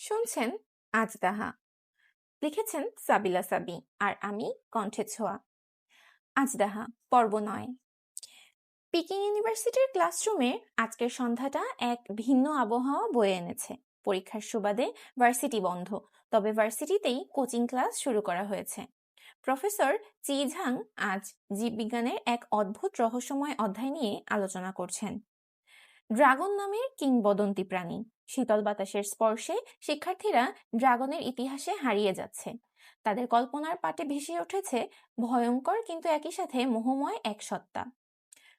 শুনছেন আজ দাহা লিখেছেন সাবিলা সাবি আর আমি কণ্ঠে ছোঁয়া। আজদাহা পর্ব নয়। পিকিং ইউনিভার্সিটির ক্লাসরুমে আজকের সন্ধ্যাটা এক ভিন্ন আবহাওয়া বয়ে এনেছে। পরীক্ষার সুবাদে ভার্সিটি বন্ধ, তবে ভার্সিটিতেই কোচিং ক্লাস শুরু করা হয়েছে। প্রফেসর চিঝাং আজ জীববিজ্ঞানের এক অদ্ভুত রহস্যময় অধ্যায় নিয়ে আলোচনা করছেন। ড্রাগন নামের কিংবদন্তি প্রাণী শীতল বাতাসের স্পর্শে শিক্ষার্থীরা ড্রাগনের ইতিহাসে হারিয়ে যাচ্ছে। তাদের কল্পনার পাটে ভেসে উঠেছে ভয়ঙ্কর কিন্তু একই সাথে মোহময় এক সত্তা।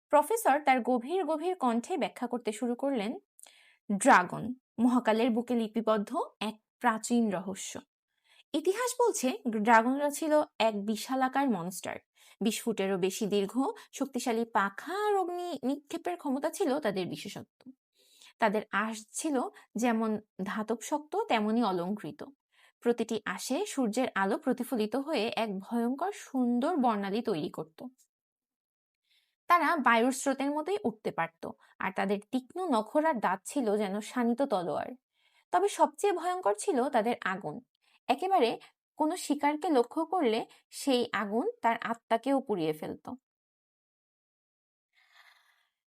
প্রফেসর তার গভীর গভীর কণ্ঠে ব্যাখ্যা করতে শুরু করলেন, ড্রাগন মহাকালের বুকে লিপিবদ্ধ এক প্রাচীন রহস্য। ইতিহাস বলছে ড্রাগনরা ছিল এক বিশালাকার মনস্টার। বিশ ফুটেরও বেশি দীর্ঘ, শক্তিশালী পাখা আর অগ্নি নিক্ষেপের ক্ষমতা ছিল তাদের বিশেষত্ব। তাদের আশ ছিল যেমন ধাতব শক্ত, তেমনি অলঙ্কৃত। প্রতিটি আশে সূর্যের আলো প্রতিফলিত হয়ে এক ভয়ঙ্কর সুন্দর বর্ণালী তৈরি করত। তারা বায়ুর স্রোতের মতোই উঠতে পারত আর তাদের তীক্ষ্ণ নখর আর দাঁত ছিল যেন শানিত তলোয়ার। তবে সবচেয়ে ভয়ঙ্কর ছিল তাদের আগুন। একেবারে কোনো শিকারকে লক্ষ্য করলে সেই আগুন তার আত্মাকেও পুড়িয়ে ফেলত।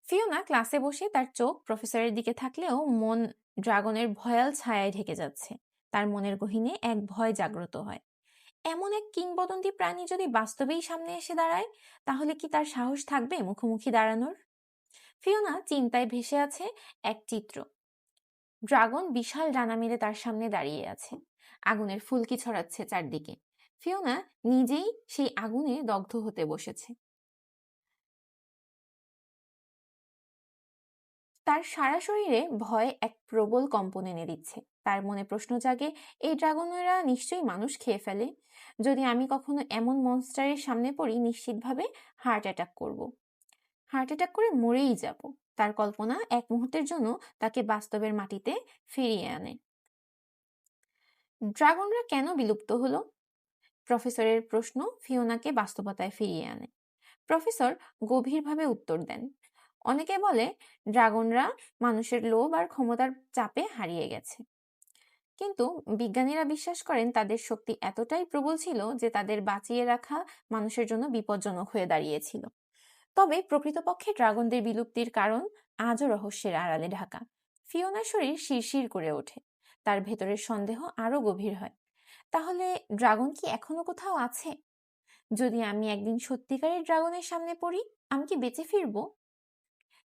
ফিওনা ক্লাসে বসে তার চোখ প্রফেসরের দিকে থাকলেও মন ড্রাগনের ভয়াল ছায়ায় ঢেকে যাচ্ছে। তার মনের গহীনে এক ভয় জাগ্রত হয়। এমন এক কিংবদন্তি প্রাণী যদি বাস্তবেই সামনে এসে দাঁড়ায়, তাহলে কি তার সাহস থাকবে মুখোমুখি দাঁড়ানোর? ফিওনা চিন্তায় ভেসে আছে এক চিত্র। ড্রাগন বিশাল ডানা মেলে তার সামনে দাঁড়িয়ে আছে। আগুনের ফুলকি ছড়াচ্ছে চারদিকে। ফিওনা নিজেই সেই আগুনে দগ্ধ হতে বসেছে। তার সারা শরীরে ভয় এক প্রবল কম্পন এনে দিচ্ছে। তার মনে প্রশ্ন জাগে, এই ড্রাগনেরা নিশ্চয়ই মানুষ খেয়ে ফেলে? যদি আমি কখনো এমন মনস্টারের সামনে পড়ি, নিশ্চিতভাবে হার্ট অ্যাটাক করব। হার্ট অ্যাটাক করে মরেই যাব। তার কল্পনা এক মুহূর্তের জন্য তাকে বাস্তবের মাটিতে ফিরিয়ে আনে। ড্রাগনরা কেন বিলুপ্ত হলো? প্রফেসরের প্রশ্ন ফিওনাকে বাস্তবতায় ফিরিয়ে আনে। প্রফেসর গভীরভাবে উত্তর দেন অনেকে বলে ড্রাগনরা মানুষের লোভ আর ক্ষমতার চাপে হারিয়ে গেছে। কিন্তু বিজ্ঞানীরা বিশ্বাস করেন তাদের শক্তি এতটাই প্রবল ছিল যে তাদের বাঁচিয়ে রাখা মানুষের জন্য বিপজ্জনক হয়ে দাঁড়িয়েছিল। তবে প্রকৃতপক্ষে ড্রাগনদের বিলুপ্তির কারণ আজও রহস্যের আড়ালে ঢাকা। ফিওনার শরীর শিরশির করে ওঠে, তার ভেতরের সন্দেহ আরও গভীর হয়। তাহলে ড্রাগন কি এখনও কোথাও আছে? যদি আমি একদিন সত্যিকারের ড্রাগনের সামনে পড়ি, আমি কি বেঁচে ফিরবো?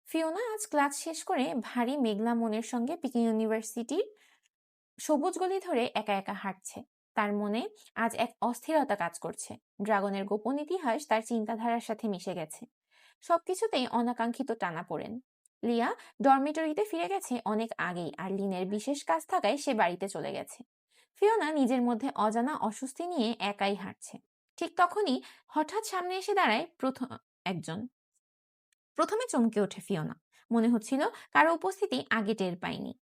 ফিওনা আজ ক্লাস শেষ করে ভারী মেঘলা মনের সঙ্গে পিকিং ইউনিভার্সিটির সবুজ গলি ধরে একা একা হাঁটছে। তার মনে আজ এক অস্থিরতা কাজ করছে। ড্রাগনের গোপন ইতিহাস তার চিন্তাধারার সাথে মিশে গেছে। সবকিছুতেই অনাকাঙ্ক্ষিত টানা পড়েন। লিয়া ডরমিটরিতে ফিরে গেছে অনেক আগেই আর লিনের বিশেষ কাজ থাকায় সে বাড়িতে চলে গেছে। ফিওনা নিজের মধ্যে অজানা অস্বস্তি নিয়ে একাই হাঁটছে। ঠিক তখনই হঠাৎ সামনে এসে দাঁড়ায় প্রথম একজন। প্রথমে চমকে ওঠে ফিওনা। মনে হচ্ছিল কারও উপস্থিতি আগে টের পায়নি।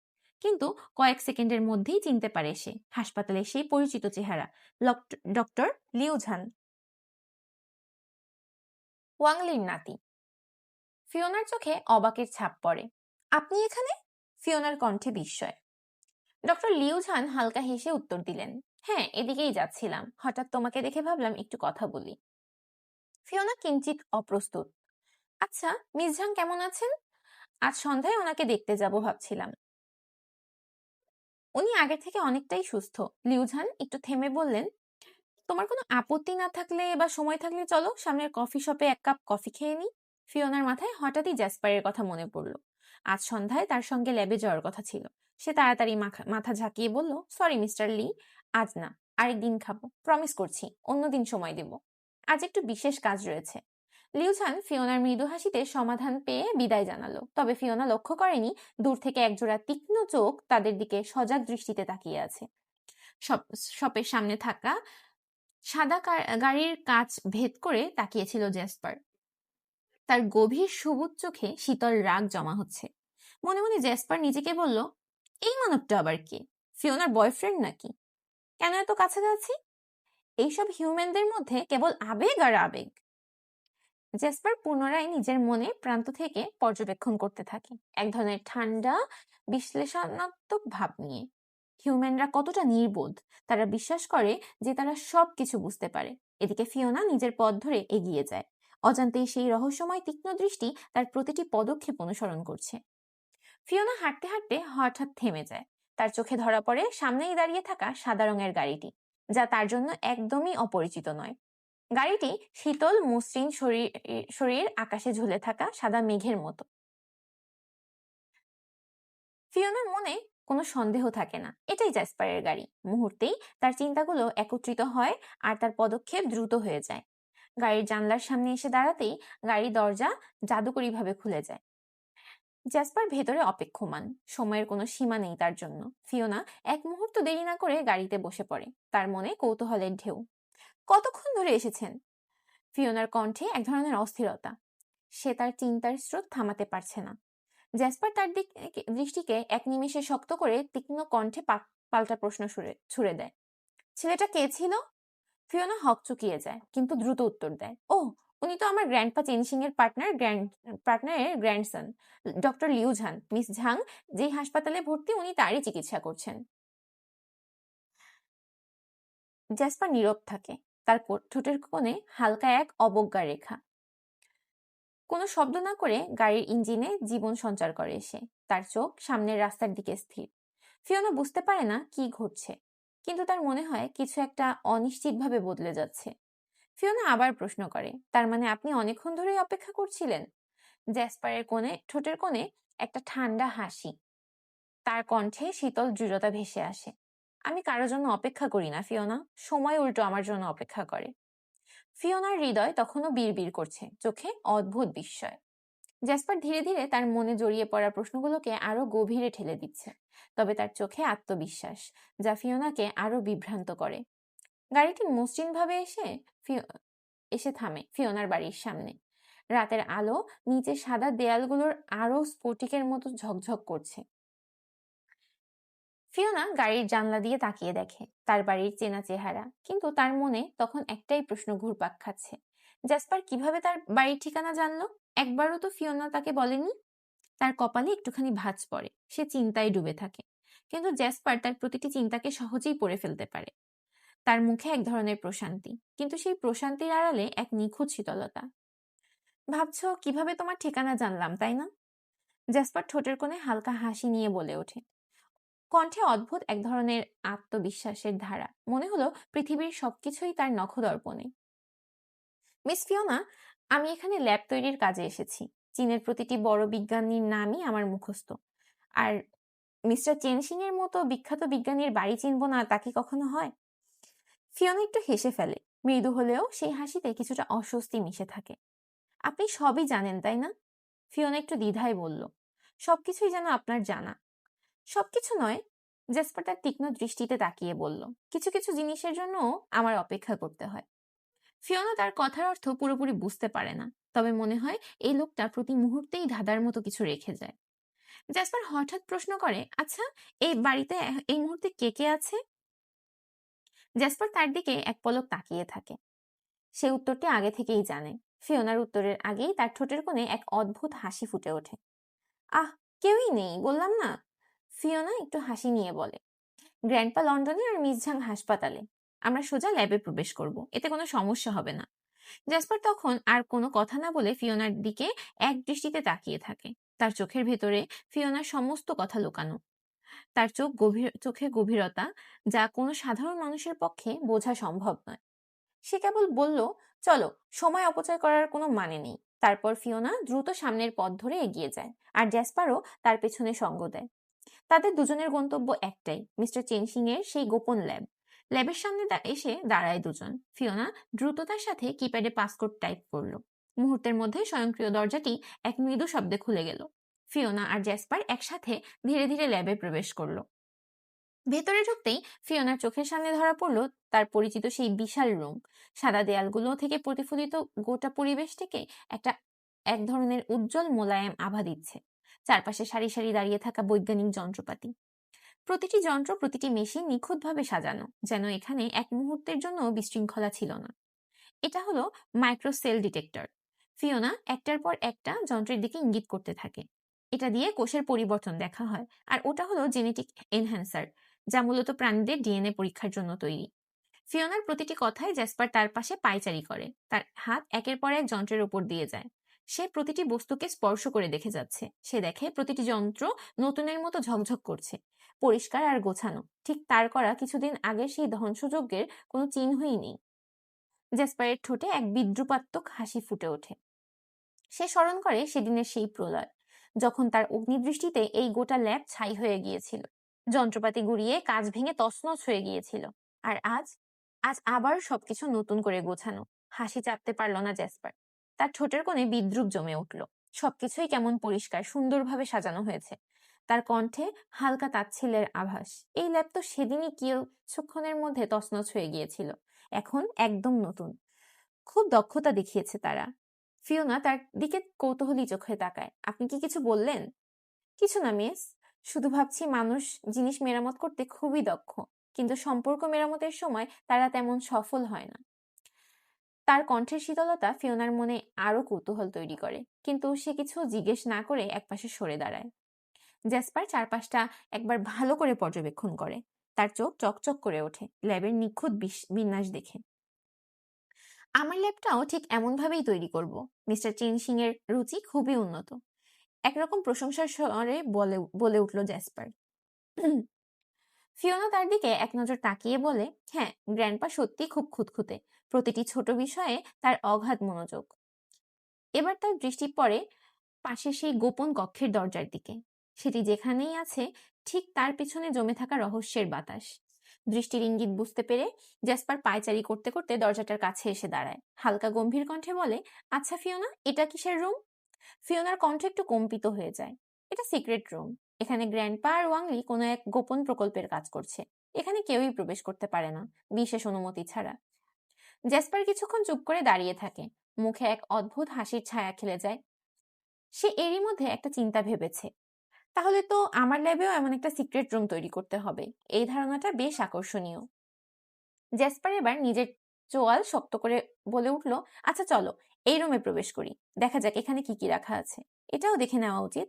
কিন্তু কয়েক সেকেন্ডের মধ্যেই চিনতে পারে সে, হাসপাতালে সেই পরিচিত চেহারা ডক্টর লিউঝান ওয়াংলির নাতি। ফিওনার চোখে অবাকের ছাপ পড়ে। আপনি এখানে? ফিওনার কণ্ঠে বিস্ময়। ডক্টর লিউঝান হালকা হেসে উত্তর দিলেন হ্যাঁ এদিকেই যাচ্ছিলাম। হঠাৎ তোমাকে দেখে ভাবলাম একটু কথা বলি। ফিওনা কিঞ্চিত অপ্রস্তুত। আচ্ছা মিস ঝাং কেমন আছেন? আজ সন্ধ্যায় ওনাকে দেখতে যাব ভাবছিলাম। উনি আগের থেকে অনেকটাই সুস্থ। লিউঝান একটু থেমে বললেন, তোমার কোনো আপত্তি না থাকলে বা সময় থাকলে চলো, সামনের কফি শপে এক কাপ কফি খেয়ে নি ফিওনার মাথায় হঠাৎই জ্যাসপারের কথা মনে পড়ল। আজ সন্ধ্যায় তার সঙ্গে ল্যাবে যাওয়ার কথা ছিল। সে তাড়াতাড়ি মাথা ঝাঁকিয়ে বলল, সরি মিস্টার লি, আজ না, আরেকদিন খাব। প্রমিস করছি, অন্যদিন সময় দেব। আজ একটু বিশেষ কাজ রয়েছে। লিউছান ফিওনার মৃদু হাসিতে সমাধান পেয়ে বিদায় জানালো। তবে ফিওনা লক্ষ্য করেনি দূর থেকে একজোড়া তীক্ষ্ণ চোখ তাদের দিকে সজাগ দৃষ্টিতে তাকিয়ে আছে। শপের সামনে থাকা সাদা গাড়ির কাচ ভেদ করে তাকিয়েছিল জ্যাসপার। তার গভীর সবুজ চোখে শীতল রাগ জমা হচ্ছে। মনে মনে জ্যাসপার নিজেকে বলল, এই মানবটা আবার কে? ফিওনার বয়ফ্রেন্ড নাকি? কেন এত কাছে যাচ্ছি এইসব হিউম্যানদের মধ্যে কেবল আবেগ আর আবেগ। জেসপার পুনরায় নিজের মনে প্রান্ত থেকে পর্যবেক্ষণ করতে থাকে। এক ধরনের ঠান্ডা, বিশ্লেষণাত্মক ভাব নিয়ে। হিউম্যানরা কতটা নির্বোধ, তারা বিশ্বাস করে যে তারা সব কিছু বুঝতে পারে। এদিকে ফিওনা নিজের পথ ধরে এগিয়ে যায়। অজান্তেই সেই রহস্যময় তীক্ষ্ণ দৃষ্টি তার প্রতিটি পদক্ষেপ অনুসরণ করছে। ফিওনা হাঁটতে হাঁটতে হঠাৎ থেমে যায়। তার চোখে ধরা পড়ে সামনেই দাঁড়িয়ে থাকা সাদা রঙের গাড়িটি, যা তার জন্য একদমই অপরিচিত নয়। গাড়িটি শীতল মসৃণ শরীর শরীর আকাশে ঝুলে থাকা সাদা মেঘের মতো। ফিওনার মনে কোনো সন্দেহ থাকে না। এটাই জ্যাসপারের গাড়ি। মুহূর্তেই তার চিন্তাগুলো একত্রিত হয় আর তার পদক্ষেপ দ্রুত হয়ে যায়। গাড়ির জানলার সামনে এসে দাঁড়াতেই গাড়ির দরজা জাদুকরীভাবে খুলে যায়। জ্যাসপার ভেতরে অপেক্ষমান। সময়ের কোনো সীমা নেই তার জন্য। ফিওনা এক মুহূর্ত দেরি না করে গাড়িতে বসে পড়ে। তার মনে কৌতূহলের ঢেউ। কতক্ষণ ধরে এসেছেন? ফিওনার কণ্ঠে এক ধরনের অস্থিরতা। সে তার চিন্তার স্রোত থামাতে পারছে না। জ্যাসপার তার দিক দৃষ্টিকে এক নিমিষে শক্ত করে তীক্ষ্ণ কণ্ঠে পাল্টা প্রশ্ন ছুড়ে দেয়। ছেলেটা কে ছিল? ফিওনা হক চুকিয়ে যায়, কিন্তু দ্রুত উত্তর দেয়, ও, উনি তো আমার গ্র্যান্ডপা চেনসিং এর পার্টনার, গ্র্যান্ড, পার্টনারের grandson, doctor Liu Zhang miss Zhang, যেই হাসপাতালে ভর্তি উনি তারই চিকিৎসা করছেন। জ্যাসপার নীরব থাকে। তার ঠোঁটের কোণে হালকা এক অবজ্ঞা রেখা। কোনো শব্দ না করে গাড়ির ইঞ্জিনে জীবন সঞ্চার করে সে। তার চোখ সামনের রাস্তার দিকে স্থির। ফিওনা বুঝতে পারে না কি ঘটছে, কিন্তু তার মনে হয় কিছু একটা অনিশ্চিতভাবে বদলে যাচ্ছে। ফিওনা আবার প্রশ্ন করে, তার মানে আপনি অনেকক্ষণ ধরেই অপেক্ষা করছিলেন? জ্যাসপারের কোণে, ঠোঁটের কোণে একটা ঠান্ডা হাসি। তার কণ্ঠে শীতল দৃঢ়তা ভেসে আসে। আমি কারোর জন্য অপেক্ষা করি না, ফিওনা। সময় উল্টো আমার জন্য অপেক্ষা করে। ফিওনার হৃদয় তখনও বিড়বিড় করছে, চোখে অদ্ভুত বিস্ময়। জ্যাসপার ধীরে ধীরে তার মনে জড়িয়ে পড়া প্রশ্নগুলোকে আরও গভীরে ঠেলে দিচ্ছে, তবে তার চোখে আত্মবিশ্বাস, যা ফিওনাকে আরও বিভ্রান্ত করে। গাড়িটি মসৃণভাবে এসে এসে থামে ফিওনার বাড়ির সামনে। রাতের আলো নিচে সাদা দেয়ালগুলোর আরও স্ফটিকের মতো ঝকঝক করছে। ফিওনা গাড়ির জানলা দিয়ে তাকিয়ে দেখে, তার বাড়ির চেনা চেহারা। কিন্তু তার মনে তখন একটাই প্রশ্ন ঘুরপাক খাচ্ছে। জ্যাসপার কীভাবে তার বাড়ির ঠিকানা জানলো? একবারও তো ফিওনা তাকে বলেনি? তার কপালে একটুখানি ভাঁজ পড়ে, সে চিন্তায় ডুবে থাকে। কিন্তু জ্যাসপার তার প্রতিটি চিন্তাকে সহজেই পড়ে ফেলতে পারে। তার মুখে এক ধরনের প্রশান্তি, কিন্তু সেই প্রশান্তির আড়ালে এক নিখুঁত শীতলতা। ভাবছ কীভাবে তোমার ঠিকানা জানলাম, তাই না? জ্যাসপার ঠোঁটের কোণে হালকা হাসি নিয়ে বলে ওঠে। কণ্ঠে অদ্ভুত এক ধরনের আত্মবিশ্বাসের ধারা। মনে হলো পৃথিবীর সবকিছুই তার নখদর্পণে। মিস ফিওনা, আমি এখানে ল্যাব তৈরির কাজে এসেছি। চীনের প্রতিটি বড় বিজ্ঞানীর নামই আমার মুখস্থ। আর মিস্টার চেনসিং এর মতো বিখ্যাত বিজ্ঞানীর বাড়ি চিনব না, তা কি কখনো হয়? ফিওনা একটু হেসে ফেলে। মৃদু হলেও সেই হাসিতে কিছুটা অস্বস্তি মিশে থাকে। আপনি সবই জানেন, তাই না? ফিওনা একটু দ্বিধায় বলল। সবকিছুই যেন আপনার জানা। সবকিছু নয়, জেসপার তার তীক্ষ্ণ দৃষ্টিতে তাকিয়ে বলল, কিছু কিছু জিনিসের জন্য আমার অপেক্ষা করতে হয়। ফিওনা তার কথার অর্থ পুরোপুরি বুঝতে পারে না, তবে মনে হয় এই লোকটা প্রতি মুহূর্তেই ধাঁধার মতো কিছু রেখে যায়। জ্যাসপার হঠাৎ প্রশ্ন করে আচ্ছা এই বাড়িতে এই মুহূর্তে কে কে আছে? জ্যাসপার তার দিকে এক পলক তাকিয়ে থাকে। সে উত্তরটি আগে থেকেই জানে। ফিওনার উত্তরের আগেই তার ঠোঁটের কোণে এক অদ্ভুত হাসি ফুটে ওঠে। আহ, কেউই নেই, বললাম না? ফিওনা একটু হাসি নিয়ে বলে, গ্র্যান্ডপা লন্ডনে আর মিসঝাং হাসপাতালে, আমরা সোজা ল্যাবে প্রবেশ করব, এতে কোনো সমস্যা হবে না। জ্যাসপার তখন আর কোনো কথা না বলে ফিওনার দিকে এক দৃষ্টিতে তাকিয়ে থাকে। তার চোখের ভেতরে ফিওনার সমস্ত কথা লুকানো। তার চোখ গভীর চোখের গভীরতা যা কোনো সাধারণ মানুষের পক্ষে বোঝা সম্ভব নয়। সে কেবল বলল, চলো, সময় অপচয় করার কোনো মানে নেই। তারপর ফিওনা দ্রুত সামনের পথ ধরে এগিয়ে যায় আর জ্যাসপারও তার পেছনে সঙ্গ দেয়। তাদের দুজনের গন্তব্য একটাই, মিস্টার চেনসিং এর সেই গোপন ল্যাব। ল্যাবের সামনে এসে দাঁড়ায় দুজন। ফিওনা দ্রুততার সাথে কিপ্যাডে পাসকোড টাইপ করল। মুহূর্তের মধ্যে স্বয়ংক্রিয় দরজাটি এক মৃদু শব্দে খুলে গেল। ফিওনা আর জ্যাসপার একসাথে ধীরে ধীরে ল্যাবে প্রবেশ করল। ভেতরে ঢুকতেই ফিওনার চোখের সামনে ধরা পড়ল তার পরিচিত সেই বিশাল রুম। সাদা দেয়ালগুলো থেকে প্রতিফলিত গোটা পরিবেশটিকে একটা এক ধরনের উজ্জ্বল মোলায়েম আভা দিচ্ছে। চারপাশে সারি সারি দাঁড়িয়ে থাকা বৈজ্ঞানিক যন্ত্রপাতি। প্রতিটি যন্ত্র প্রতিটি মেশিন নিখুঁতভাবে সাজানো, যেন এখানে এক মুহূর্তের জন্য বিশৃঙ্খলা ছিল না। এটা হলো মাইক্রোসেল ডিটেক্টর। ফিওনা একটার পর একটা যন্ত্রের দিকে ইঙ্গিত করতে থাকে। এটা দিয়ে কোষের পরিবর্তন দেখা হয়, আর ওটা হলো জেনেটিক এনহ্যান্সার, যা মূলত প্রাণীদের ডিএনএ পরীক্ষার জন্য তৈরি। ফিওনার প্রতিটি কথায় জ্যাসপার তার পাশে পায়চারি করে, তার হাত একের পর এক যন্ত্রের উপর দিয়ে যায়। সে প্রতিটি বস্তুকে স্পর্শ করে দেখে যাচ্ছে। সে দেখে প্রতিটি যন্ত্র নতুনের মতো ঝকঝক করছে, পরিষ্কার আর গোছানো। ঠিক তার করা কিছুদিন আগে সেই ধ্বংসযজ্ঞের কোনো চিহ্নই নেই। জ্যাসপারের ঠোঁটে এক বিদ্রুপাত্মক হাসি ফুটে ওঠে। সে স্মরণ করে সেদিনের সেই প্রলয়, যখন তার অগ্নিদৃষ্টিতে এই গোটা ল্যাব ছাই হয়ে গিয়েছিল। যন্ত্রপাতি গুড়িয়ে কাজ ভেঙে তছনছ হয়ে গিয়েছিল। আর আজ আজ আবার সবকিছু নতুন করে গোছানো। হাসি চাপতে পারল না জ্যাসপার তার ঠোঁটের কোণে বিদ্রুপ জমে উঠল। সবকিছুই কেমন পরিষ্কার, সুন্দরভাবে সাজানো হয়েছে। তার কণ্ঠে হালকা তাচ্ছিলের আভাস। এই ল্যাব তো সেদিনই কিছুক্ষণের মধ্যে তছনছ হয়ে গিয়েছিল। এখন একদম নতুন। খুব দক্ষতা দেখিয়েছে তারা। ফিওনা তার দিকে কৌতূহলী চোখে তাকায়। আপনি কি কিছু বললেন? কিছু না, মিস। শুধু ভাবছি মানুষ জিনিস মেরামত করতে খুবই দক্ষ। কিন্তু সম্পর্ক মেরামতের সময় তারা তেমন সফল হয় না। তার কণ্ঠের শীতলতা ফিওনার মনে আরও কৌতূহল তৈরি করে। কিন্তু সে কিছু জিজ্ঞেস না করে একপাশে সরে দাঁড়ায়। জ্যাসপার চারপাশটা একবার ভালো করে পর্যবেক্ষণ করে। তার চোখ চকচক করে ওঠে, ল্যাবের নিখুঁত বিন্যাস দেখে। আমার ল্যাবটাও ঠিক এমনভাবেই তৈরি করব। মিস্টার চেন সিং এর রুচি খুবই উন্নত। একরকম প্রশংসার স্বরে বলে বলে উঠল জ্যাসপার। ফিওনা তার দিকে এক নজর তাকিয়ে বলে হ্যাঁ গ্র্যান্ডপা সত্যি খুব খুঁতখুঁতে। প্রতিটি ছোট বিষয়ে তার অগাধ মনোযোগ। এবার তার দৃষ্টি পড়ে পাশে সেই গোপন কক্ষের দরজার দিকে। সেটি যেখানেই আছে, ঠিক তার পিছনে জমে থাকা রহস্যের বাতাস। দৃষ্টির ইঙ্গিত বুঝতে পেরে জ্যাসপার পায়চারি করতে করতে দরজাটার কাছে এসে দাঁড়ায়। হালকা গম্ভীর কণ্ঠে বলে আচ্ছা ফিওনা, এটা কিসের রুম? ফিওনার কণ্ঠ একটু কম্পিত হয়ে যায়। এটা সিক্রেট রুম। এখানে গ্র্যান্ডপা আর ওয়াংলি কোনো এক গোপন প্রকল্পের কাজ করছে। এখানে কেউই প্রবেশ করতে পারে না, বিশেষ অনুমতি ছাড়া। জ্যাসপার কিছুক্ষণ চুপ করে দাঁড়িয়ে থাকে। মুখে এক অদ্ভুত হাসির ছায়া খেলে যায়। সে এরই মধ্যে একটা চিন্তা ভেবেছে। তাহলে তো আমার ল্যাবেও এমন একটা সিক্রেট রুম তৈরি করতে হবে। এই ধারণাটা বেশ আকর্ষণীয়। জ্যাসপার এবার নিজের চোয়াল শক্ত করে বলে উঠল আচ্ছা চলো, এই রুমে প্রবেশ করি। দেখা যাক এখানে কি কি রাখা আছে। এটাও দেখে নেওয়া উচিত।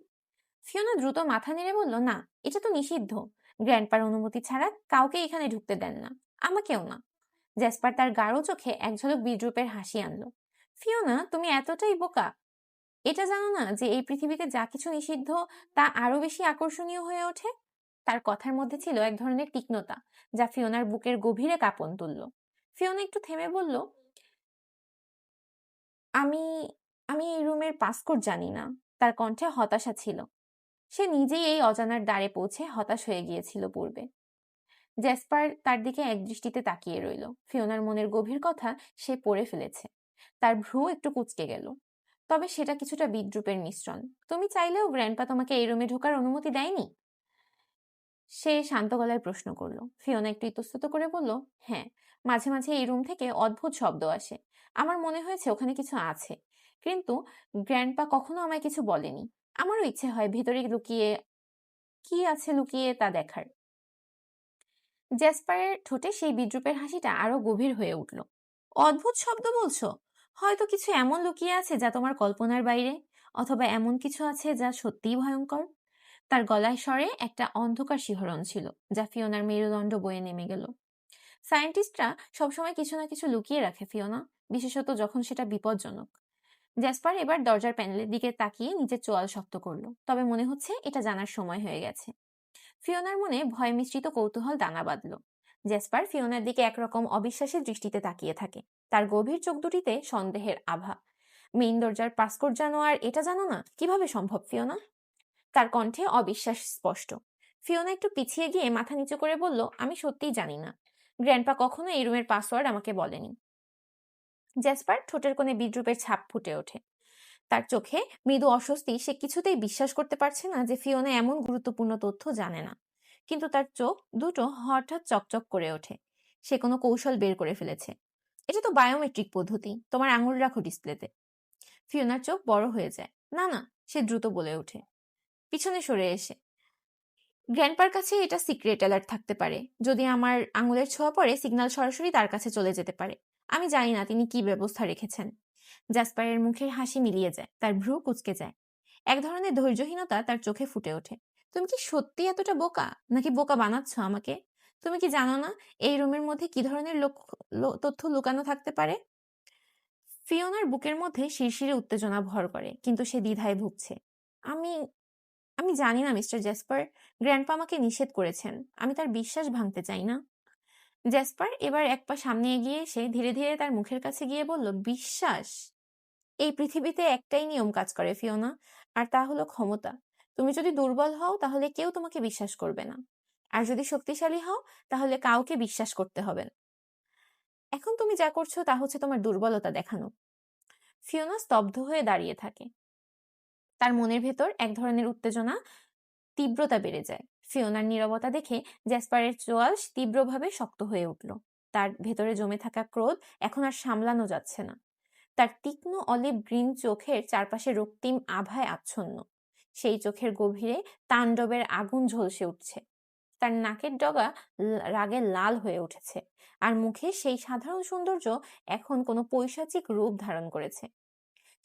ফিওনা দ্রুত মাথা নেড়ে বলল, না, এটা তো নিষিদ্ধ। গ্র্যান্ডপার অনুমতি ছাড়া কাউকে এখানে ঢুকতে দেন না। আমাকেও না। জ্যাসপার তার গাঢ় চোখে এক ঝলক বিদ্রুপের হাসি আনলো। ফিওনা, তুমি এতটাই বোকা। এটা জানো না যে এই পৃথিবীতে যা কিছু নিষিদ্ধ, তা আরও বেশি আকর্ষণীয় হয়ে ওঠে? তার কথার মধ্যে ছিল এক ধরনের তীক্ষ্ণতা, যা ফিওনার বুকের গভীরে কাঁপন তুলল। ফিওনা একটু থেমে বলল, আমি আমি এই রুমের পাসকোড জানি না। তার কণ্ঠে হতাশা ছিল। সে নিজেই এই অজানার দ্বারে পৌঁছে হতাশ হয়ে গিয়েছিল পূর্বে। জ্যাসপার তার দিকে এক দৃষ্টিতে তাকিয়ে রইল। ফিওনার মনের গভীর কথা সে পড়ে ফেলেছে। তার ভ্রু একটু কুচকে গেল। তবে সেটা কিছুটা বিদ্রুপের মিশ্রণ। তুমি চাইলেও গ্র্যান্ডপা তোমাকে এই রুমে ঢোকার অনুমতি দেয়নি? সে শান্ত গলায় প্রশ্ন করল। ফিওনা একটু ইতস্তত করে বলল হ্যাঁ মাঝে মাঝে এই রুম থেকে অদ্ভুত শব্দ আসে। আমার মনে হয়েছে ওখানে কিছু আছে। কিন্তু গ্র্যান্ডপা কখনো আমায় কিছু বলেনি। আমারও ইচ্ছে হয় ভেতরে লুকিয়ে, কি আছে লুকিয়ে তা দেখার। জ্যাসপারের ঠোঁটে সেই বিদ্রুপের হাসিটা আরও গভীর হয়ে উঠল। অদ্ভুত শব্দ বলছো? হয়তো কিছু এমন লুকিয়ে আছে যা তোমার কল্পনার বাইরে, অথবা এমন কিছু আছে যা সত্যিই ভয়ঙ্কর? তার গলায় স্বরে একটা অন্ধকার শিহরণ ছিল, যা ফিওনার মেরুদণ্ড বয়ে নেমে গেল। সায়েন্টিস্টরা সবসময় কিছু না কিছু লুকিয়ে রাখে, ফিওনা, বিশেষত যখন সেটা বিপজ্জনক। জ্যাসপার এবার দরজার প্যানেলের দিকে তাকিয়ে নিজের চোয়াল শক্ত করল, তবে মনে হচ্ছে এটা জানার সময় হয়ে গেছে। ফিওনার মনে ভয় মিশ্রিত কৌতূহল দানা বাঁধল। জ্যাসপার ফিওনার দিকে একরকম অবিশ্বাসের দৃষ্টিতে তাকিয়ে থাকে। তার গভীর চোখ দুটিতে সন্দেহের আভা। মেইন দরজার পাসকোড জানো আর এটা জানো না? কীভাবে সম্ভব, ফিওনা? তার কণ্ঠে অবিশ্বাস স্পষ্ট। ফিওনা একটু পিছিয়ে গিয়ে মাথা নিচু করে বলল, আমি সত্যিই জানি না। গ্র্যান্ডপা কখনো এই রুমের পাসওয়ার্ড আমাকে বলেনি। জ্যাসপার ঠোঁটের কোণে বিদ্রুপের ছাপ ফুটে ওঠে। তার চোখে মৃদু অস্বস্তি, সে কিছুতেই বিশ্বাস করতে পারছে না যে ফিওনা এমন গুরুত্বপূর্ণ তথ্য জানে না। কিন্তু তার চোখ দুটো হঠাৎ চকচক করে ওঠে। সে কোনো কৌশল বের করে ফেলেছে। এটা তো বায়োমেট্রিক পদ্ধতি, তোমার আঙুল রাখো ডিসপ্লেতে। ফিওনার চোখ বড় হয়ে যায়। না না, সে দ্রুত বলে ওঠে। পিছনে সরে এসে, গ্র্যান্ডপার কাছে এটা সিক্রেট অ্যালার্ট থাকতে পারে। যদি আমার আঙুলের ছোঁয়া পড়ে, সিগন্যাল সরাসরি তার কাছে চলে যেতে পারে। আমি জানি না তিনি কি ব্যবস্থা রেখেছেন। জাসপারের মুখের হাসি মিলিয়ে যায়, তার ভ্রু কুচকে যায়। এক ধরনের ধৈর্যহীনতা তার চোখে ফুটে ওঠে। তুমি কি সত্যি এতটা বোকা? নাকি বোকা বানাচ্ছ আমাকে? তুমি কি জানো না এই রুমের মধ্যে কি ধরনের তথ্য লুকানো থাকতে পারে? ফিওনার বুকের মধ্যে শিরশিরে উত্তেজনা ভর করে, কিন্তু সে দ্বিধায় ভুগছে। আমি আমি জানি না মিস্টার জ্যাসপার গ্র্যান্ডপা আমাকে নিষেধ করেছেন। আমি তার বিশ্বাস ভাঙতে চাই না। জ্যাসপার এবার এক পা সামনে এগিয়ে এসে ধীরে ধীরে তার মুখের কাছে গিয়ে বলল, বিশ্বাস, এই পৃথিবীতে একটাই নিয়ম কাজ করে, ফিওনা। আর তা হলো ক্ষমতা। তুমি যদি দুর্বল হও, তাহলে কেউ তোমাকে বিশ্বাস করবে না। আর যদি শক্তিশালী হও, তাহলে কাউকে বিশ্বাস করতে হবে না। এখন তুমি যা করছ, তা হচ্ছে তোমার দুর্বলতা দেখানো। ফিওনা স্তব্ধ হয়ে দাঁড়িয়ে থাকে। তার মনের ভেতর এক ধরনের উত্তেজনা, তীব্রতা বেড়ে যায়। ফিওনার নীরবতা দেখে জ্যাসপারের চোয়াল তীব্রভাবে শক্ত হয়ে উঠল। তার ভেতরে জমে থাকা ক্রোধ এখন আর সামলানো যাচ্ছে না। তার তীক্ষ্ণ অলিভ গ্রিন চোখের চারপাশে রক্তিম আভায় আচ্ছন্ন। সেই চোখের গভীরে তাণ্ডবের আগুন ঝলসে উঠছে। তার নাকের ডগা রাগে লাল হয়ে উঠেছে আর মুখে সেই সাধারণ সৌন্দর্য এখন কোনো পৈশাচিক রূপ ধারণ করেছে।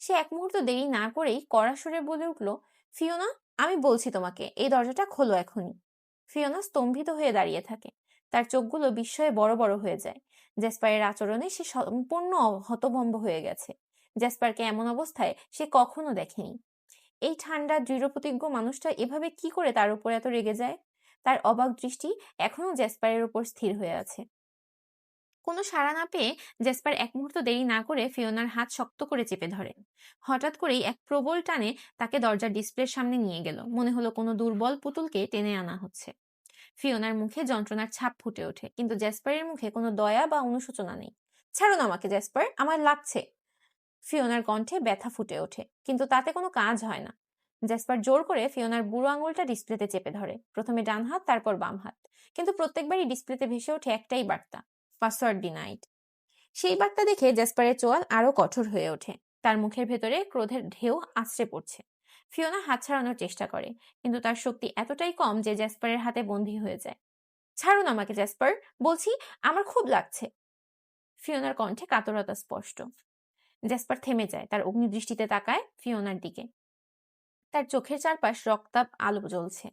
সে এক মুহূর্ত দেরি না করেই কড়া সুরে বলে উঠল, ফিওনা আমি বলছি তোমাকে, এই দরজাটা খোলো এখনই। ফিওনা স্তম্ভিত হয়ে দাঁড়িয়ে থাকে। তার চোখগুলো বিস্ময়ে বড় বড় হয়ে যায়। জ্যাসপারের আচরণে সে সম্পূর্ণ হতভম্ব হয়ে গেছে। জ্যাসপারকে এমন অবস্থায় সে কখনো দেখেনি। এই ঠান্ডা, দৃঢ়প্রতিজ্ঞ মানুষটা এভাবে কি করে তার উপর এত রেগে যায়? তার অবাক দৃষ্টি এখনও জ্যাসপারের উপর স্থির হয়ে আছে। কোনো সাড়া না পেয়ে জেসপার এক মুহূর্ত দেরি না করে ফিওনার হাত শক্ত করে চেপে ধরে হঠাৎ করেই এক প্রবল টানে তাকে দরজার ডিসপ্লের সামনে নিয়ে গেল। মনে হলো কোনো দুর্বল পুতুলকে টেনে আনা হচ্ছে। ফিওনার মুখে যন্ত্রণার ছাপ ফুটে ওঠে, কিন্তু জ্যাসপারের মুখে কোনো দয়া বা অনুশোচনা নেই। ছাড়ুন আমাকে জ্যাসপার আমার লাগছে। ফিওনার কণ্ঠে ব্যথা ফুটে ওঠে, কিন্তু তাতে কোনো কাজ হয় না। জ্যাসপার জোর করে ফিওনার বুড়ো আঙুলটা ডিসপ্লেতে চেপে ধরে। প্রথমে ডান হাত, তারপর বাম হাত। কিন্তু প্রত্যেকবারই ডিসপ্লেতে ভেসে ওঠে একটাই বার্তা। পাসওয়ার্ড ডিনাইড সেই বার্তা দেখে জ্যাসপারের চোয়াল আরও কঠোর হয়ে ওঠে। তার মুখের ভেতরে ক্রোধের ঢেউ আছড়ে পড়ছে। ফিওনা হাত ছাড়ানোর চেষ্টা করে, কিন্তু তার শক্তি এতটাই কম যে জ্যাসপারের হাতে বন্দী হয়ে যায়। ছাড়ুন আমাকে জ্যাসপার বলছি আমার খুব লাগছে। ফিওনার কণ্ঠে কাতরতা স্পষ্ট। জ্যাসপার থেমে যায়, তার অগ্নিদৃষ্টিতে তাকায় ফিওনার দিকে। তার চোখের চারপাশ রক্তাপ আলো জ্বলছে।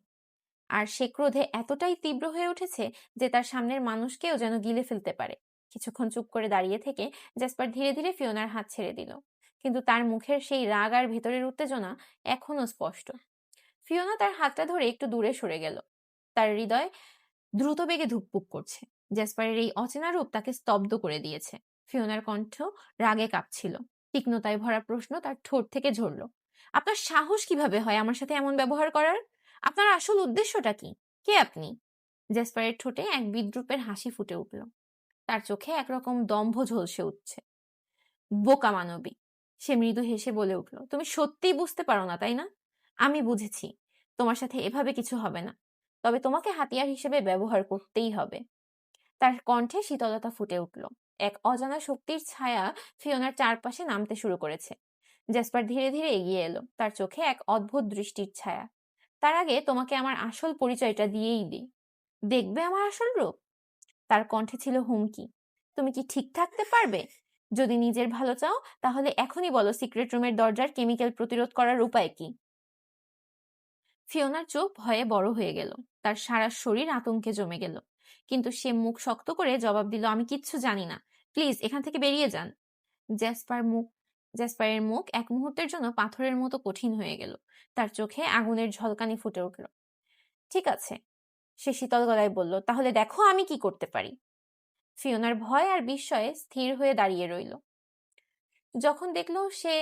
আর সে ক্রোধে এতটাই তীব্র হয়ে উঠেছে যে তার সামনের মানুষকেও যেন গিলে ফেলতে পারে। কিছুক্ষণ চুপ করে দাঁড়িয়ে থেকে জ্যাসপার ধীরে ধীরে ফিওনার হাত ছেড়ে দিল। কিন্তু তার মুখের সেই রাগ আর ভেতরের উত্তেজনা এখনও স্পষ্ট। ফিওনা তার হাতটা ধরে একটু দূরে সরে গেল। তার হৃদয় দ্রুত বেগে ধুকপুক করছে। জ্যাসপারের এই অচেনা রূপ তাকে স্তব্ধ করে দিয়েছে। ফিওনার কণ্ঠ রাগে কাঁপছিল। তীক্ষ্ণতায় ভরা প্রশ্ন তার ঠোঁট থেকে ঝরল। আপনার সাহস কীভাবে হয় আমার সাথে এমন ব্যবহার করার? আপনার আসল উদ্দেশ্যটা কি? কে আপনি? জেসপারের ঠোঁটে এক বিদ্রুপের হাসি ফুটে উঠল। তার চোখে একরকম দম্ভ ঝলসে উঠছে। বোকা মানবী, সে মৃদু হেসে বলে উঠল, তুমি সত্যিই বুঝতে পারো না, তাই না? আমি বুঝেছি। তোমার সাথে এভাবে কিছু হবে না। তবে তোমাকে হাতিয়ার হিসেবে ব্যবহার করতেই হবে। তার কণ্ঠে শীতলতা ফুটে উঠল। এক অজানা শক্তির ছায়া ফিওনার চারপাশে নামতে শুরু করেছে। জেসপার ধীরে ধীরে এগিয়ে এলো। তার চোখে এক অদ্ভুত দৃষ্টির ছায়া। তার আগে তোমাকে আমার আসল পরিচয়টা দিয়েই দিই। দেখবে আমার আসল রূপ? তার কণ্ঠে ছিল হুমকি। তুমি কি ঠিক থাকতে পারবে? যদি নিজের ভালো চাও, তাহলে এখনই বলো সিক্রেট রুমের দরজার কেমিক্যাল প্রতিরোধ করার উপায় কি? ফিওনার চোখ ভয়ে বড় হয়ে গেল। তার সারা শরীর আতঙ্কে জমে গেল। কিন্তু সে মুখ শক্ত করে জবাব দিল, আমি কিচ্ছু জানি না। প্লিজ, এখান থেকে বেরিয়ে যান। জ্যাসপার মুখ জ্যাসপারের মুখ এক মুহূর্তের জন্য পাথরের মতো কঠিন হয়ে গেল। তার চোখে আগুনের ঝলকানি ফুটে উঠল। ঠিক আছে। সে শীতল গলায় বলল, তাহলে দেখো আমি কি করতে পারি? ফিওনার ভয় আর বিস্ময়ে স্থির হয়ে দাঁড়িয়ে রইল। যখন দেখল সে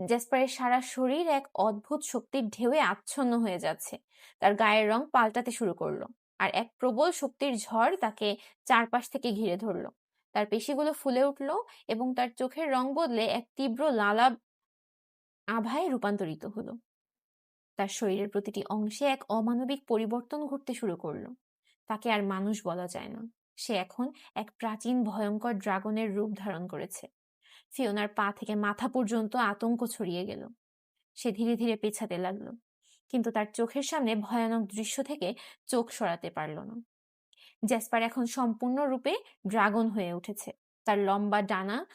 জেসপারের সারা শরীর এক অদ্ভুত শক্তির ঢেউয়ে আচ্ছন্ন হয়ে যাচ্ছে, তার গায়ের রং পাল্টাতে শুরু করল আর এক প্রবল শক্তির ঝড় তাকে চারপাশ থেকে ঘিরে ধরলো। তার পেশিগুলো ফুলে উঠল এবং তার চোখের রং বদলে এক তীব্র লালা আভায় রূপান্তরিত হলো। তার শরীরের প্রতিটি অংশে এক অমানবিক পরিবর্তন ঘটতে শুরু করল। তাকে আর মানুষ বলা যায় না। সে এখন এক প্রাচীন ভয়ঙ্কর ড্রাগনের রূপ ধারণ করেছে। ফিওনার পা থেকে মাথা পর্যন্ত আতঙ্ক ছড়িয়ে গেল। সে ধীরে ধীরে পেছাতে লাগল। কিন্তু তার চোখের সামনে ভয়ানক দৃশ্য থেকে চোখ সরাতে পারল না। জ্যাসপার এখন সম্পূর্ণরূপে ড্রাগন হয়ে উঠেছে। তার লম্বা ডানা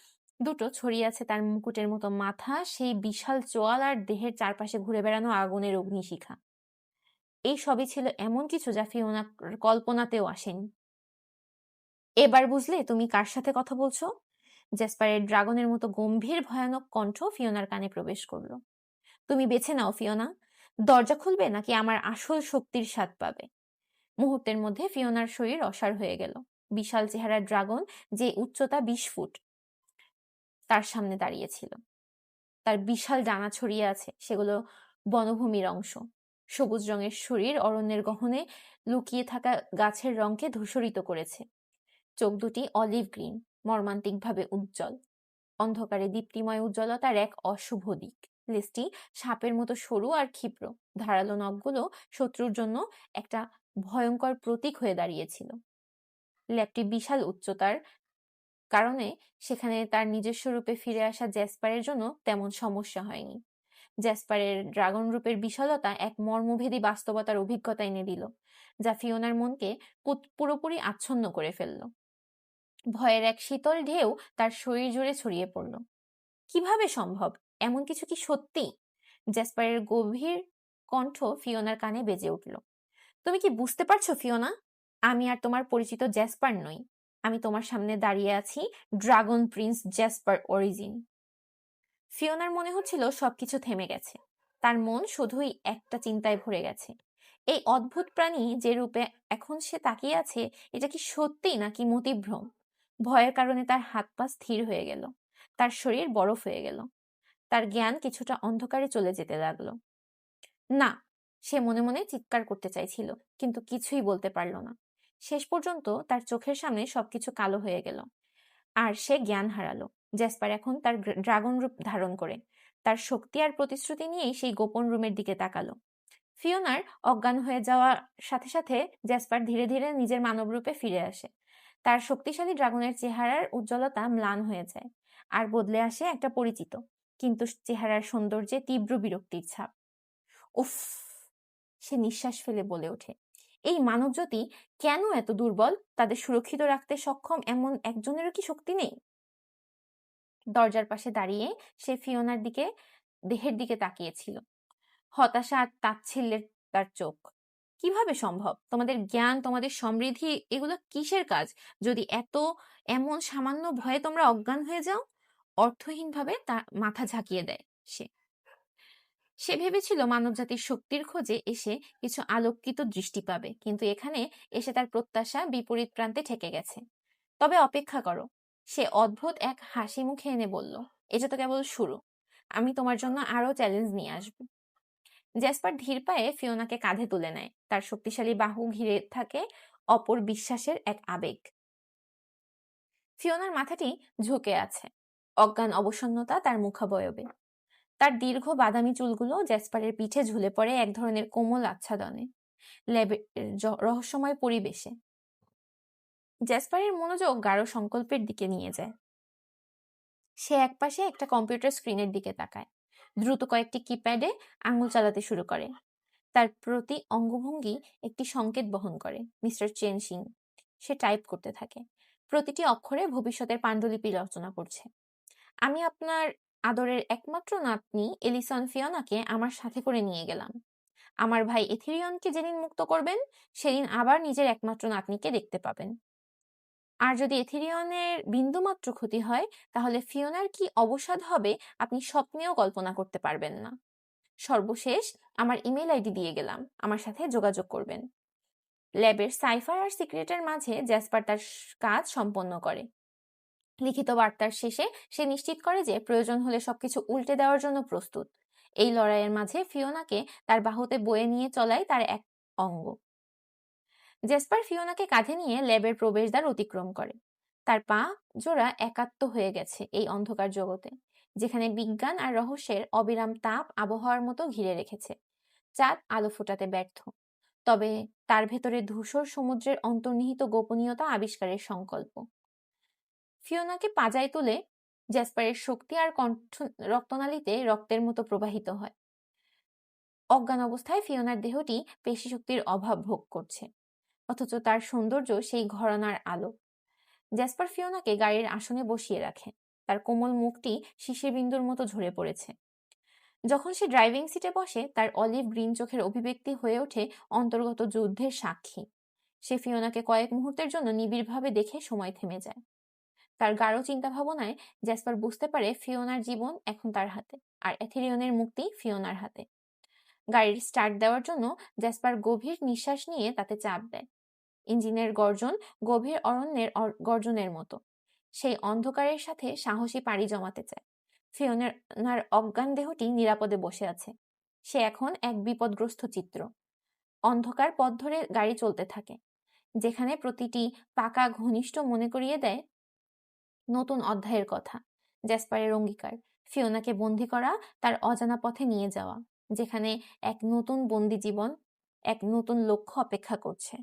দুটো ছড়িয়ে আছে তার মুকুটের মতো মাথা, সেই বিশাল চোয়াল আর দেহের চারপাশে ঘুরে বেড়ানো আগুনের অগ্নিশিখা। এই সবই ছিল এমন কিছু যা ফিওনা কল্পনাতেও আসেনি। এবার বুঝলে তুমি কার সাথে কথা বলছো? জেসপারের ড্রাগনের মতো গম্ভীর, ভয়ানক কণ্ঠ ফিওনার কানে প্রবেশ করল। তুমি বেছে নাও ফিওনা। দরজা খুলবে নাকি আমার আসল শক্তির স্বাদ পাবে? মুহূর্তের মধ্যে ফিওনার শরীর অসার হয়ে গেল। বিশাল চেহারার ড্রাগন যে উচ্চতা বিশ ফুট তার সামনে দাঁড়িয়েছিল তার বিশাল ডানা ছড়িয়ে আছে, সেগুলো বনভূমির অংশ। সবুজ রঙের শরীর অরণ্যের গহনে লুকিয়ে থাকা গাছের রঙকে ধূসরিত করেছে। চোখ দুটি অলিভ গ্রিন, মর্মান্তিকভাবে উজ্জ্বল। অন্ধকারে দীপ্তিময় উজ্জ্বলতার এক অশুভ দিক। লেজটি সাপের মতো সরু আর ক্ষিপ্র। ধারালো নখগুলো শত্রুর জন্য একটা ভয়ঙ্কর প্রতীক হয়ে দাঁড়িয়েছিল। ল্যাবটি বিশাল উচ্চতার কারণে সেখানে তার নিজস্ব রূপে ফিরে আসা জ্যাসপারের জন্য তেমন সমস্যা হয়নি। জ্যাসপারের ড্রাগন রূপের বিশালতা এক মর্মভেদী বাস্তবতার অভিজ্ঞতা এনে দিল, যা ফিওনার মনকে পুরোপুরি আচ্ছন্ন করে ফেলল। ভয়ের এক শীতল ঢেউ তার শরীর জুড়ে ছড়িয়ে পড়ল। কীভাবে সম্ভব? এমন কিছু কি সত্যি? জ্যাসপারের গভীর কণ্ঠ ফিওনার কানে বেজে উঠল। তুমি কি বুঝতে পারছ, ফিওনা? আমি আর তোমার পরিচিত জ্যাসপার নই। আমি তোমার সামনে দাঁড়িয়ে আছি, ড্রাগন প্রিন্স জ্যাসপার অরিজিন। ফিওনার মনে হচ্ছিল সবকিছু থেমে গেছে। তার মন শুধুই একটা চিন্তায় ভরে গেছে। এই অদ্ভুত প্রাণী যে রূপে এখন সে তাকিয়ে আছে, এটা কি সত্যি নাকি মতিভ্রম? ভয়ের কারণে তার হাত পা স্থির হয়ে গেল। তার শরীর বরফ হয়ে গেল। তার জ্ঞান কিছুটা অন্ধকারে চলে যেতে লাগল। না সে মনে মনে চিৎকার করতে চাইছিল, কিন্তু কিছুই বলতে পারল না। শেষ পর্যন্ত তার চোখের সামনে সবকিছু কালো হয়ে গেল। আর সে জ্ঞান হারালো। জ্যাসপার এখন তার ড্রাগন রূপ ধারণ করে। তার শক্তি আর প্রতিশ্রুতি নিয়েই সেই গোপন রুমের দিকে তাকালো। ফিওনার অজ্ঞান হয়ে যাওয়ার সাথে সাথে জ্যাসপার ধীরে ধীরে নিজের মানব রূপে ফিরে আসে। তার শক্তিশালী ড্রাগনের চেহারার উজ্জ্বলতা ম্লান হয়ে যায় আর বদলে আসে একটা পরিচিত, কিন্তু চেহারার সৌন্দর্যে তীব্র বিরক্তির ছাপ। উফ সে নিঃশ্বাস ফেলে বলে ওঠে। এই মানবজ্যোতি কেন এত দুর্বল? তাদের সুরক্ষিত রাখতে সক্ষম এমন একজনেরও কি শক্তি নেই? দরজার পাশে দাঁড়িয়ে সে ফিওনার দিকে, দেহের দিকে তাকিয়েছিল। হতাশা আর তাচ্ছিল্যের তার চোখ। কীভাবে সম্ভব? তোমাদের জ্ঞান, তোমাদের সমৃদ্ধি, এগুলো কিসের কাজ? যদি এত এমন সামান্য ভয়ে তোমরা অজ্ঞান হয়ে যাও? অর্থহীনভাবে তার মাথা ঝাঁকিয়ে দেয় সে। সে ভেবেছিল মানবজাতির শক্তির খোঁজে এসে কিছু আলোকিত দৃষ্টি পাবে। কিন্তু এখানে এসে তার প্রত্যাশা বিপরীত প্রান্তে ঠেকে গেছে। তবে অপেক্ষা করো। সে অদ্ভুত এক হাসি মুখে এনে বলল এটা তো কেবল শুরু। আমি তোমার জন্য আরও চ্যালেঞ্জ নিয়ে আসব। জ্যাসপার ধীর পায়ে ফিওনাকে কাঁধে তুলে নেয়। তার শক্তিশালী বাহু ঘিরে থাকে অপর বিশ্বাসের এক আবেগ। ফিওনার মাথাটি ঝুঁকে আছে। অজ্ঞান অবসন্নতা তার মুখাবয়বে। তার দীর্ঘ বাদামি চুলগুলো জ্যাসপারের পিঠে ঝুলে পড়ে এক ধরনের কোমল আচ্ছাদনে। রহস্যময় পরিবেশে। জ্যাসপারের মনোযোগ গাঢ় সংকল্পের দিকে নিয়ে যায়। সে একপাশে একটা কম্পিউটার স্ক্রিনের দিকে তাকায়। দ্রুত কয়েকটি কিপ্যাডে আঙুল চালাতে শুরু করে। তার প্রতি অঙ্গভঙ্গি একটি সংকেত বহন করে, মিস্টার চেন সিং সে টাইপ করতে থাকে। প্রতিটি অক্ষরে ভবিষ্যতের পাণ্ডুলিপি রচনা করছে। আমি আপনার আদরের একমাত্র নাতনি এলিসন ফিওনাকে আমার সাথে করে নিয়ে গেলাম। আমার ভাই এথিরিয়নকে যেদিন মুক্ত করবেন, সেদিন আবার নিজের একমাত্র নাতনিকে দেখতে পাবেন। আর যদি এথিরিয়নের বিন্দুমাত্র ক্ষতি হয়, তাহলে ফিওনার কি অবসাদ হবে আপনি স্বপ্নেও কল্পনা করতে পারবেন না। সর্বশেষ আমার ইমেল আইডি দিয়ে গেলাম, আমার সাথে যোগাযোগ করবেন। ল্যাবের সাইফার আর সিক্রেটের মাঝে জ্যাসপার তার কাজ সম্পন্ন করে। লিখিত বার্তার শেষে সে নিশ্চিত করে যে প্রয়োজন হলে সবকিছু উল্টে দেওয়ার জন্য প্রস্তুত। এই লড়াইয়ের মাঝে ফিওনাকে তার বাহুতে বয়ে নিয়ে চলাই তার এক অঙ্গ। জেসপার ফিওনাকে কাঁধে নিয়ে ল্যাবের প্রবেশদ্বার অতিক্রম করে। তার পা জোড়া একাত্ম হয়ে গেছে এই অন্ধকার জগতে, যেখানে বিজ্ঞান আর রহস্যের অবিরাম তাপ আবহাওয়ার মতো ঘিরে রেখেছে। চাঁদ আলো ফোটাতে ব্যর্থ। তবে তার ভেতরে ধূসর সমুদ্রের অন্তর্নিহিত গোপনীয়তা আবিষ্কারের সংকল্প। ফিওনাকে পাজায় তুলে জ্যাসপারের শক্তি আর কণ্ঠ রক্তনালীতে রক্তের মতো প্রবাহিত হয়। অজ্ঞান অবস্থায় ফিওনার দেহটি পেশি শক্তির অভাব ভোগ করছে, অথচ তার সৌন্দর্য সেই ঘরানার আলো। জ্যাসপার ফিওনাকে গাড়ির আসনে বসিয়ে রাখে, তার কোমল মুখটি শিশির বিন্দুর মতো ঝরে পড়েছে। যখন সে ড্রাইভিং সিটে বসে, তার অলিভ গ্রিন চোখের অভিব্যক্তি হয়ে ওঠে অন্তর্গত যুদ্ধের সাক্ষী। সে ফিওনাকে কয়েক মুহূর্তের জন্য নিবিড়ভাবে দেখে সময় থেমে যায়। তার গাঢ় চিন্তা ভাবনায় জ্যাসপার বুঝতে পারে ফিওনার জীবন এখন তার হাতে আর এথেরিয়নের মুক্তি ফিওনার হাতে। গাড়ির স্টার্ট দেওয়ার জন্য জ্যাসপার গভীর নিঃশ্বাস নিয়ে তাতে চাপ দেয়। ইঞ্জিনের গর্জন গভীর অরণ্যের গর্জনের মতো। সেই অন্ধকারের সাথে সাহসী পাড়ি জমাতে চায়। ফিওনার অজ্ঞান দেহটি নিরাপদে বসে আছে। সে এখন এক বিপদগ্রস্ত চিত্র। অন্ধকার পথ ধরে গাড়ি চলতে থাকে। যেখানে প্রতিটি পাকা ঘনিষ্ঠ মনে করিয়ে দেয় নতুন অধ্যায়ের কথা। জ্যাসপারের অঙ্গীকার। ফিওনাকে বন্দি করা, তার অজানা পথে নিয়ে যাওয়া, যেখানে এক নতুন বন্দি জীবন, এক নতুন লক্ষ্য অপেক্ষা করছে।